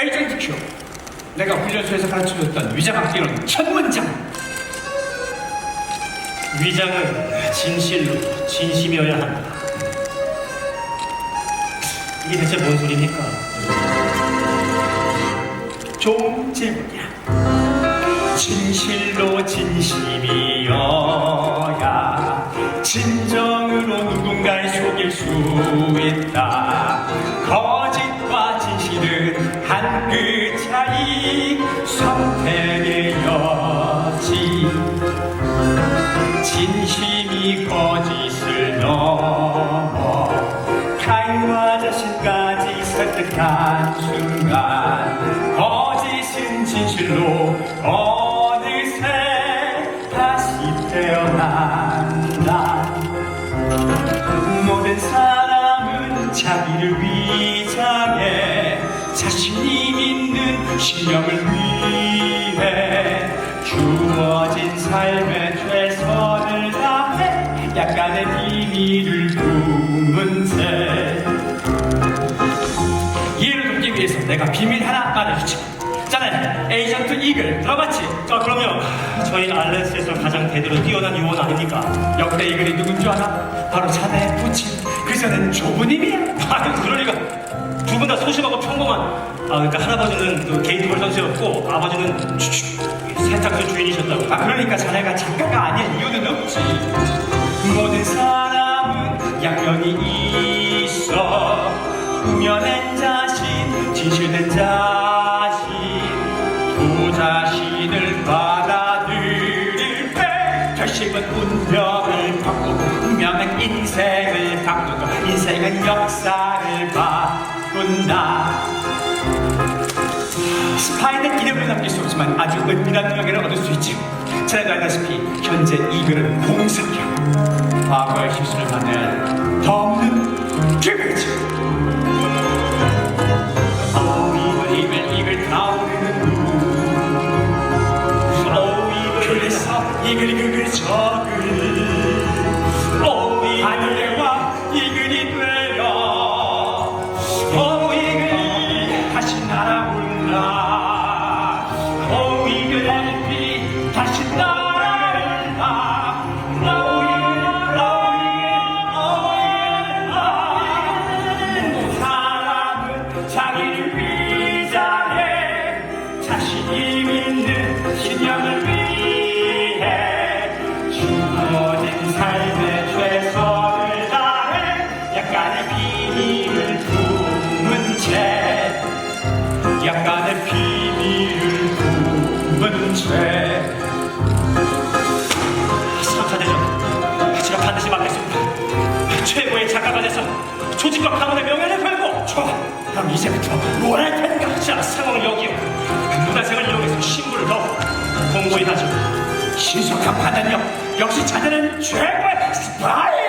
에이전트 큐. 내가 훈련소에서 가르쳐줬던 위장학기론 첫 문장. 위장은 진실로 진심이어야 한다. 이게 대체 뭔 소리입니까? 질문이야. 진실로 진심이어야 진정으로 누군가를 속일 수 있다. 거짓 선택의 여지. 진심이 거짓을 넘어 타인과 자신까지 설득한 순간 거짓은 진실로 어느새 다시 태어난다 모든 사람은 자기를 위장해 자신이 믿는 신념을 위해 주어진 삶에 최선을 다해 약간의 비밀을 품은 채 이해를 돕기 위해서 내가 비밀 하나 말해주지 자네 에이전트 이글 들어봤지? 아, 그럼요. 저희 알렌스에서 가장 대대로 뛰어난 요원 아닙니까? 역대 이글이 누군 줄 알아? 바로 자네의 부친 그전엔 조부님이야 아, 그럴 리가. 두 분 다 소심하고 평범한. 아, 그러니까 할아버지는 그 게이트볼 선수였고 아버지는 주- 주- 세탁소 주인이셨다고. 아 그러니까 자네가 작가가 아닐 이유는 없지 모든 사람은 양면이 있어 우면한 자신 진실된 자 인생은 역사를 바꾼다 스파이는 이름을 남길 수 없지만 아주 은밀한 명예를 얻을 수 있지. 잘 알다시피 현재 이 글은 공석이야. 과거의 실수를 만나야 더 없는 기회지. 그래서 이글 이글 저글. 어이 자기를 위장해. 자신이 믿는 신념을 위해 하죠. 신속한 판단력 역시 자네는 최고의 스파이